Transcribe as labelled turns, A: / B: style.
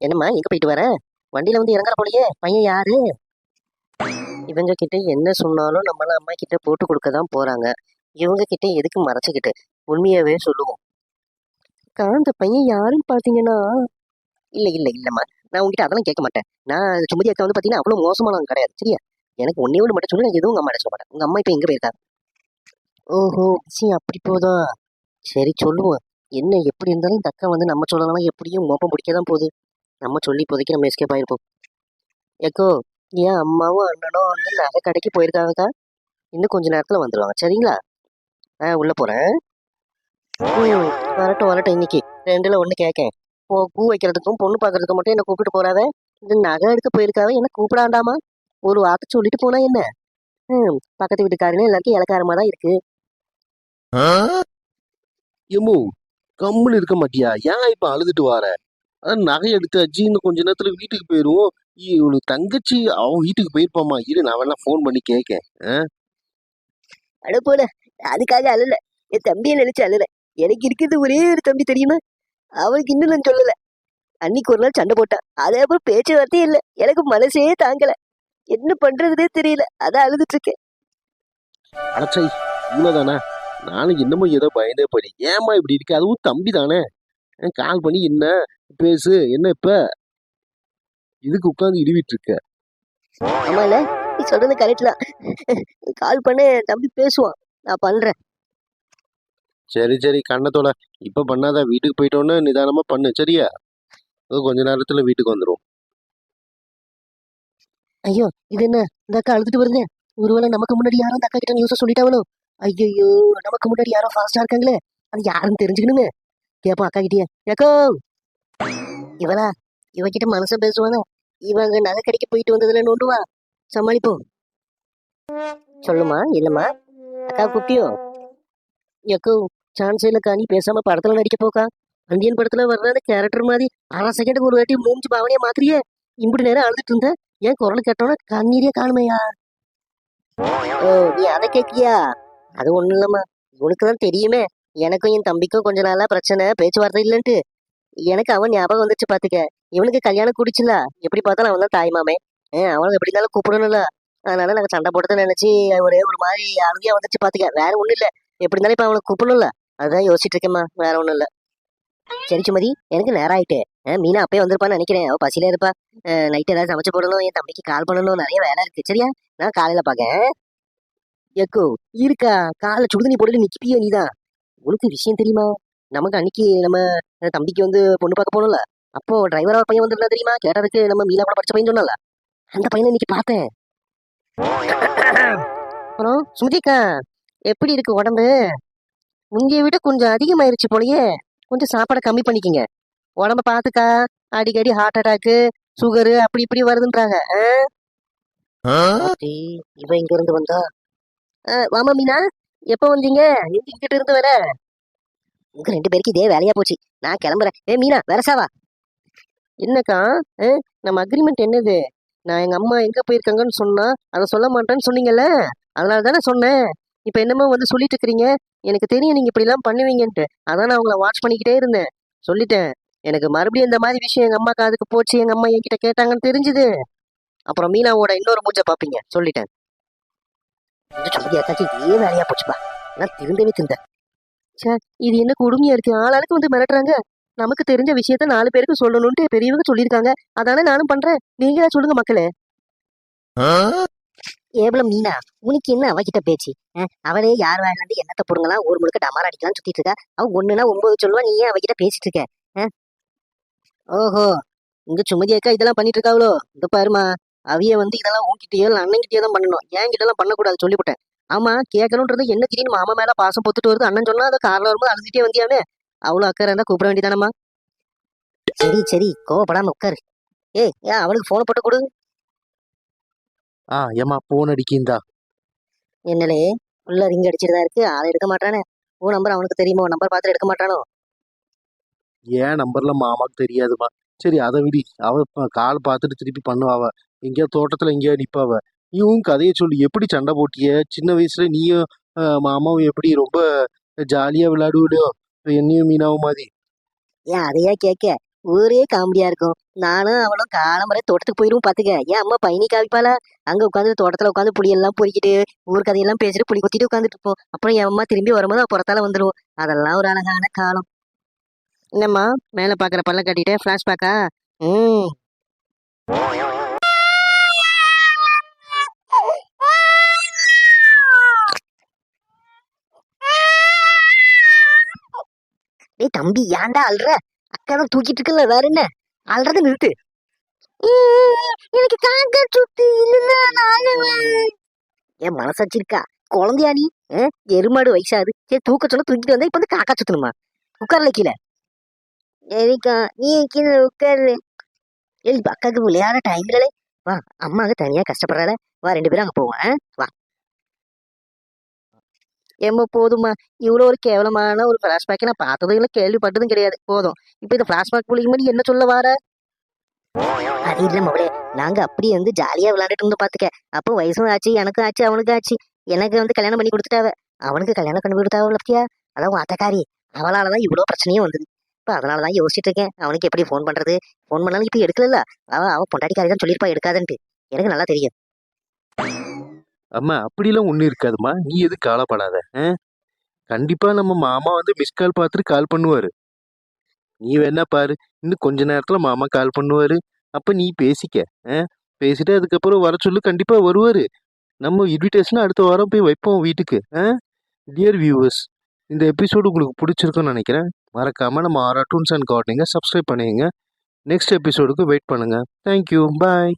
A: என்னம்மா எங்க போயிட்டு வர? வண்டியில வந்து இறங்குற போலயே பையன் யாரு? இவங்க கிட்ட என்ன சொன்னாலும் நம்மள அம்மா கிட்ட போட்டு கொடுக்க தான் போறாங்க. இவங்க கிட்ட எதுக்கு மறைச்சுக்கிட்டு? உண்மையாவே சொல்லுவோம். அக்கா, அந்த பையன் யாருன்னு பாத்தீங்கன்னா? இல்ல இல்ல இல்லம்மா. நான் உங்ககிட்ட அதெல்லாம் கேட்க மாட்டேன். நான் சுமதி அக்கா வந்து பாத்தீங்கன்னா அவ்வளவு மோசமானவங்க கிடையாது. சரியா? எனக்கு ஒன்னே ஒன்று மட்டும் சொல்லி நான் எதுவும் உங்க அம்மா சொல்ல மாட்டேன். உங்க அம்மா இப்ப எங்க போயிருக்காங்க ஓஹோ சரி அப்படி போதா? சரி சொல்லுவோம். என்ன எப்படி இருந்தாலும் இந்த அக்கா வந்து நம்ம சொல்லலாம் எப்படியும் மோப்பம் பிடிக்க தான் போகுது. நம்ம சொல்லி இப்போதைக்கு நம்ம எஸ்கேப் ஆகிருப்போம் ஏக்கோ ஏன் அம்மாவும் அண்ணனும் வந்து நகை கடைக்கு போயிருக்காங்கக்கா. இன்னும் கொஞ்ச நேரத்தில் வந்துடுவாங்க சரிங்களா? ஆ உள்ளே போகிறேன் வரட்டும் வரட்டும் இன்னைக்கு. ரெண்டில் ஒன்று கேட்கேன் பூ பூ வைக்கிறதுக்கும் பொண்ணு பார்க்கறதுக்கும் மட்டும் என்னை கூப்பிட்டு போகிறாத இந்த நகை எடுக்க போயிருக்காவே என்ன கூப்பிடாண்டாமா? ஒரு வார்த்தை சொல்லிட்டு போனா என்ன? ம் பக்கத்து வீட்டுக்காரங்க எல்லாருக்கும் இலக்காரமாக தான் இருக்கு
B: எம்மு கம்முன்னு இருக்க மாட்டியா? ஏன் இப்போ அழுதுட்டு வார அதான் நகை எடுத்தாச்சு இன்னும் கொஞ்ச நேரத்துல வீட்டுக்கு போயிருவோம். இவனுக்கு தங்கச்சி அவன் வீட்டுக்கு போயிருப்பாமா இரு நான் வேணா ஃபோன் பண்ணி கேட்கேன்
A: அட போல அதுக்காக அழல. என் தம்பியை நினைச்சு அழல. எனக்கு இருக்கிறது ஒரே ஒரு தம்பி தெரியுமா? அவளுக்கு இன்னும் நான் சொல்லல. அன்னைக்கு ஒரு நாள் சண்டை போட்டான். அதே அப்புறம் பேச்சுவார்த்தையே இல்லை. எனக்கு மனசே தாங்கல. என்ன பண்றதுனே தெரியல. அதான் அழுதுட்டு இருக்கேன்.
B: அடச்சை இவ்வளவுதானா? நானும் என்னமோ ஏதோ பயந்தே போய் ஏமா இப்படி இருக்கு? அதுவும் தம்பி தானே கால் பண்ணி என்ன? பேசு. என்ன இப்ப? இதுக்கு உட்காந்து இடிவிட்டு இருக்க
A: ஆமா இல்ல நீ சொல்றது கரெக்ட் தான். கால் பண்ண தம்பி பேசுவான். நான் பண்றேன்.
B: சரி சரி கண்ணத்தோட இப்ப பண்ணாத வீட்டுக்கு போயிட்டோன்னு நிதானமா பண்ணு சரியா? அது கொஞ்ச நேரத்துல வீட்டுக்கு வந்துரும்
A: ஐயோ இது என்ன? இந்த அக்கா அழுதுட்டு வருங்க ஒருவேளை நமக்கு முன்னாடி யாரும் அந்த அக்கா கிட்ட நியூஸ சொல்லிட்டாவளோ ஐயோ நமக்கு முன்னாடி யாரோ ஃபாஸ்டா இருக்காங்களே? அது யாருன்னு தெரிஞ்சுக்கணுமே. கேப்போம் அக்கா கிட்டயே. ஏக்கோ! இவளா? இவகிட்ட மனச பேசுவானா? இவங்க நகை கடைக்கு போயிட்டு வந்ததுல நோண்டுவா? சமாளிப்போம் சொல்லுமா இல்லம்மா. அக்கா கூப்பிட்டியோ? எக்கோ சான்ஸ் இல்லக்கா நீ பேசாம படத்துல நடிக்க போக்கா. அந்தியன் படத்துல வர்ற கேரக்டர் மாதிரி அரை செகண்டுக்கு ஒரு வாட்டி மூஞ்சி பாவனையா மாத்திரியே இப்படி நேரம் அழுதுட்டு இருந்த. ஏன் குரல் கேட்டோன்னா கண்ணீரே காணுமையா? ஓ நீ அதை கேட்கியா? அது ஒண்ணும் இல்லம்மா. உனக்கு தான் தெரியுமே. எனக்கும் என் தம்பிக்கும் கொஞ்ச நாளா பிரச்சனை. பேச்சுவார்த்தை இல்லைன்ட்டு. எனக்கு அவன் ஞாபகம் வந்துச்சு பாத்துக்க. இவனுக்கு கல்யாணம் குடிச்சுல. எப்படி பார்த்தாலும் அவன் தான் தாய்மாமே அவனுக்கு எப்படி இருந்தாலும் கூப்பிடணும்ல. அதனால நாங்க சண்டை போட்டதை நினைச்சு ஒரே ஒரு மாதிரி அழுதியா வந்துச்சு பாத்துக்க. வேற ஒண்ணும் இல்ல. எப்படி இருந்தாலும் இப்ப அவனுக்கு கூப்பிடணும்ல. அதான் யோசிச்சுட்டு இருக்கேம்மா. வேற ஒண்ணும் இல்ல. சரி சுமதி எனக்கு நேரம் ஆயிட்டு. மீனா அப்பயே வந்திருப்பான்னு நினைக்கிறேன். அவ பசியில இருப்பா. நைட் ஏதாவது சமைச்சு போடணும். என் தம்பிக்கு கால் பண்ணணும். நிறைய வேலை இருக்கு. சரியா? நான் காலையில பாக்கேன். எக்கோ இருக்கா? காலை சுடுதண்ணி போட்டு நிக்கிப்பியோ நீதான்? உனக்கு விஷயம் தெரியுமா? நமக்கு அன்னைக்கு நம்ம தம்பிக்கு வந்து பொண்ணு பார்க்க போகணும்ல அப்போ டிரைவரா பையன் வந்திருந்தா தெரியுமா? கேட்டதுக்கு நம்ம மீனா கூட படிச்ச பையன் சொன்னல அந்த பையனை இன்னைக்கு பார்த்தேன். அப்புறம் சுமதிக்கா எப்படி இருக்கு உடம்பு? உங்களை விட கொஞ்சம் அதிகமாயிருச்சு போலயே. கொஞ்சம் சாப்பாடை கம்மி பண்ணிக்கங்க. உடம்ப பாத்துக்கா அடிக்கடி ஹார்ட் அட்டாக்கு சுகரு அப்படி இப்படி வருதுன்றாங்க. ஆத்தி, இவ இங்க இருந்து வந்தா. ஆ, வாமா மீனா எப்ப வந்தீங்க? எங்க இங்கிட்ட இருந்து வர உங்க ரெண்டு பேருக்கு இதே வேலையா போச்சு. நான் கிளம்புறேன். ஏ மீனா வரசாவா என்னக்கா? ஆ, நம்ம அக்ரிமெண்ட் என்னது? நான் எங்க அம்மா எங்க போயிருக்காங்கன்னு சொன்னா அதை சொல்ல மாட்டேன்னு சொன்னீங்கல்ல? அதனால தானே சொன்னேன். இப்ப என்னமோ வந்து சொல்லிட்டு இருக்கிறீங்க. எனக்கு தெரியும் நீங்க இப்படி எல்லாம் பண்ணுவீங்கன்ட்டு. அதான் நான் உங்களை வாட்ச் பண்ணிக்கிட்டே இருந்தேன். சொல்லிட்டேன். எனக்கு மறுபடியும் இந்த மாதிரி விஷயம் எங்க அம்மா காதுக்கு போச்சு எங்க அம்மா என்கிட்ட கேட்டாங்கன்னு தெரிஞ்சுது. அப்புறம் மீனாவோட இன்னொரு மூஞ்ச பாப்பீங்க. சொல்லிட்டேன். இந்த இதே வேலையா போச்சுப்பா. நான் திருந்தவே திருந்தேன். சே இது என்ன கொடுமையா இருக்கு? ஆளாளுக்கு வந்து மிரட்டுறாங்க. நமக்கு தெரிஞ்ச விஷயத்த நாலு பேருக்கு சொல்லணும்ட்டு பெரியவங்க சொல்லியிருக்காங்க. அதானே நானும் பண்றேன். நீங்களே சொல்லுங்க மக்களே. ஏவல மீனா உனக்கு என்ன அவகிட்ட பேச்சு? அவளே யார் வாயிலிருந்து என்னத்த போடுங்கலாம்? ஒரு முழுக்க டமார் அடிக்கலாம்னு சுத்திட்டு இருக்கா? அவ ஒண்ணுனா ஒன்பது சொல்லுவா நீ ஏன் அவகிட்ட பேசிட்டு இருக்க? ஓஹோ. இங்க சுமதி அக்கா இதெல்லாம் பண்ணிட்டு இருக்காவளோ? இந்த பாருமா அவிய வந்து இதெல்லாம் உன்கிட்டயோ இல்லை அண்ணன்கிட்டயோ தான் பண்ணணும். ஏன் கிட்ட எல்லாம் பண்ணக்கூடாது சொல்லிவிட்டேன் ஆமா கேட்கணுன்றது என்ன திடீர்னு மாமா மேல பாசம் பொத்துட்டு வருது? அண்ணன் சொன்னா அதை கார்ல வரும்போது அழுதுட்டே வந்தியாமே. அவ்வளோ அக்கறை இருந்தா கூப்பிட வேண்டியதானம்மா? சரி சரி கோவப்படாம உட்காரு. ஏய் ஏன் அவளுக்கு போனை போட்டு கொடு.
B: ஆ ஏமா போன் அடிக்கிந்தா
A: என்னலே உள்ள ரிங் அடிச்சிட்டு தான் இருக்கு. ஆளை எடுக்க மாட்டானே. உன் நம்பர் அவனுக்கு தெரியுமோ? நம்பர் பார்த்து எடுக்க மாட்டானோ?
B: ஏன் நம்பர்ல மாமாக்கு தெரியாதுமா? சரி அதை விடி. அவ கால் பார்த்துட்டு திருப்பி பண்ணுவா அவ. எங்கேயோ தோட்டத்துல எங்கேயோ நிப்பாவ. இவன் கதையை சொல்லி. எப்படி சண்டை போட்டிய? சின்ன வயசுல நீயும் மாமாவும் எப்படி ரொம்ப ஜாலியா விளையாடுவிடோ என்னையும் மீனாவும் மாதிரி?
A: ஏன் அதையா கேட்க? ஒரே காமெடியா இருக்கும். நானும் அவளும் காலம்பரை தோட்டத்துக்கு போயிருவோம் பாத்துக்க. ஏன் அம்மா பயணி காவிப்பாளா அங்க உட்காந்து தோட்டத்துல உட்காந்து புளி எல்லாம் பொறிக்கிட்டு ஊர் கதையெல்லாம் பேசிட்டு புளி கொத்திட்டு உட்காந்துட்டு இருப்போம். அப்புறம் என் அம்மா திரும்பி வரும்போது புறத்தால வந்துடும் அதெல்லாம் ஒரு அழகான காலம். என்னம்மா? மேல பாக்குற பல்ல கட்டிட்டு பிளாஷ் பேக்கா? ம். டேய் தம்பி ஏன்டா அல்ற அக்கா தூக்கிட்டு இருக்கல வேற என்ன? அல்றத நிறுத்து. எனக்கு காக்க சுத்தி என் மனசாச்சு இருக்கா குழந்தையா நீ? எருமாடு வயசாது சரி தூக்க சொல்ல தூக்கிட்டு வந்தா இப்ப வந்து காக்கா சுத்தணுமா? உட்கார்ல கீழே. சரிக்கா நீ கீழே உட்காரு. ஏய் அக்காவுக்கு விளையாட டைம் இல்லலே வா அம்மாங்க தனியா கஷ்டப்படுறாள வா ரெண்டு பேரும் அங்க போவோம் வா. ஏம்மா போதுமா இவ்வளோ ஒரு கேவலமான ஒரு ஃப்ளாஷ்பேக்கை நான் பார்த்ததும் இல்லை கேள்விப்பட்டதும் கிடையாது போதும் இப்போ இந்த ஃப்ளாஷ்பேக் பிள்ளைங்க மாதிரி என்ன சொல்ல வார அது இல்லை மவளே நாங்க அப்படியே வந்து ஜாலியா விளையாண்டுட்டு இருந்து பார்த்துக்க அப்போ வயசும் ஆச்சு எனக்கும் ஆச்சு அவனுக்கும் ஆச்சு எனக்கு வந்து கல்யாணம் பண்ணி கொடுத்துட்டாவ அவனுக்கு கல்யாணம் பண்ணி கொடுத்தாவ பத்தியா அதான் உன் அத்தக்காரி அவளாலதான் இவ்வளோ பிரச்சனையும் வந்தது இப்போ அதனால தான் யோசிச்சுட்டு இருக்கேன் அவனுக்கு எப்படி ஃபோன் பண்றது ஃபோன் பண்ணாலும் இப்போ எடுக்கல அவ அவ பொண்டாட்டிக்காரி தான் சொல்லியிருப்பா எடுக்காதன்ட்டு எனக்கு நல்லா தெரியும்
B: அம்மா அப்படிலாம் ஒன்றும் இருக்காதும்மா. நீ எதுவும் கவலைப்படாத. ஆ? கண்டிப்பாக நம்ம மாமா வந்து மிஸ் கால் பார்த்துட்டு கால் பண்ணுவார். நீ வேணா பாரு. இன்னும் கொஞ்ச நேரத்தில் மாமா கால் பண்ணுவார். அப்போ நீ பேசிக்க. ஆ? பேசிட்டு அதுக்கப்புறம் வர சொல்லு கண்டிப்பாக வருவார். நம்ம இன்விடேஷன் அடுத்த வாரம் போய் வைப்போம் வீட்டுக்கு. ஆ? டியர் வியூவர்ஸ் இந்த எபிசோடு உங்களுக்கு பிடிச்சிருக்குன்னு நினைக்கிறேன். மறக்காமல் நம்ம ஆரா டூன்ஸ் அண்ட் கார்டனிங்கை சப்ஸ்கிரைப் பண்ணுங்க நெக்ஸ்ட் எபிசோடுக்கு வெயிட் பண்ணுங்கள் தேங்க்யூ பாய்